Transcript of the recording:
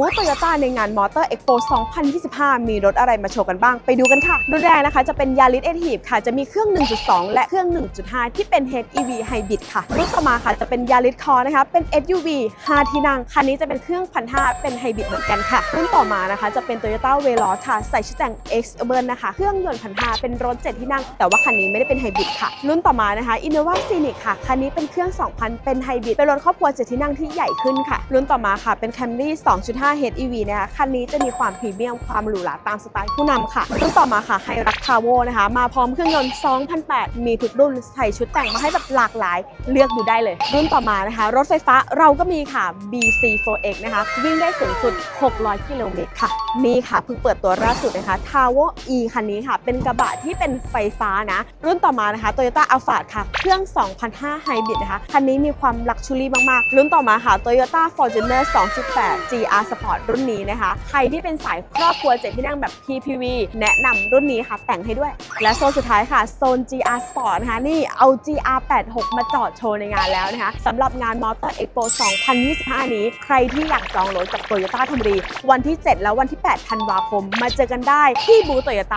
บูธโตโยต้าในงานมอเตอร์เอ็กโป2025 มีรถอะไรมาโชว์กันบ้าง ไปดูกันค่ะรุ่นแรกนะคะจะเป็นยาริสเอทีฟค่ะ จะมีเครื่อง 1.2 และเครื่อง 1.5 ที่เป็น HEV Hybrid ค่ะ รุ่นต่อมาค่ะจะเป็นยาริสคอนะคะ เป็น SUV 5 ที่นั่ง คันนี้จะเป็นเครื่อง 1,500 เป็นไฮบริดเหมือนกันค่ะ รุ่นต่อมานะคะจะเป็น Toyota Veloz ค่ะ ใส่ชุดแต่ง X Urban นะคะ เครื่องยนต์ 1,500 เป็นรถ 7 ที่นั่ง แต่ว่าคันนี้ไม่ได้เป็นไฮบริดค่ะ รุ่นต่อมานะคะ Innova Scenic ค่ะ คันนี้เป็นเครื่อง 2,000 เป็นไฮบริด เป็นรถครอบครัว 7 ที่นั่งที่ใหญ่ขึ้นค่ะ รุ่นต่อมาค่ะเป็น Camry 2.5 HEV นะคะคันนี้จะมีความพรีเมียมความหรูหราตามสไตล์ผู้นำค่ะรุ่นต่อมาค่ะไฮรักคาโวนะคะ มาพร้อมเครื่องยนต์ 2,008 มีทุกรุ่นใส่ชุดแต่งมาให้แบบหลากหลายเลือกดูได้เลย รุ่นต่อมานะคะ รถไฟฟ้าเราก็มีค่ะ BC4X นะคะ วิ่งได้สูงสุด 600 กิโลเมตรค่ะ นี่ค่ะเพิ่งเปิดตัวล่าสุดนะคะ t a w o E คันนี้ค่ะ เป็นกระบะที่เป็นไฟฟ้านะ รุ่นต่อมานะคะ Toyota Alphard ค่ะ เครื่อง2,500 Hybrid นะคะ คันนี้มีความลักชูรี่มากๆ รุ่นต่อมาค่ะ Toyota Fortuner 2.8 GR Sport รุ่นนี้นะคะ ใครที่เป็นสายครอบครัวเจ็ดที่นั่งแบบ PPV แนะนำรุ่นนี้ค่ะ แต่งให้ด้วย และโซนสุดท้ายค่ะ โซน GR Sport นะคะ นี่เอา GR86 มาจอดโชว์ในงานแล้วนะคะสำหรับงาน Motor Expo 2025 นี้ ใครที่อยากจองรถกับ Toyota ธนบุรี วันที่ 7 แล้ววันที่ 8 ธันวาคม มาเจอกันได้ที่บูโตโยต้า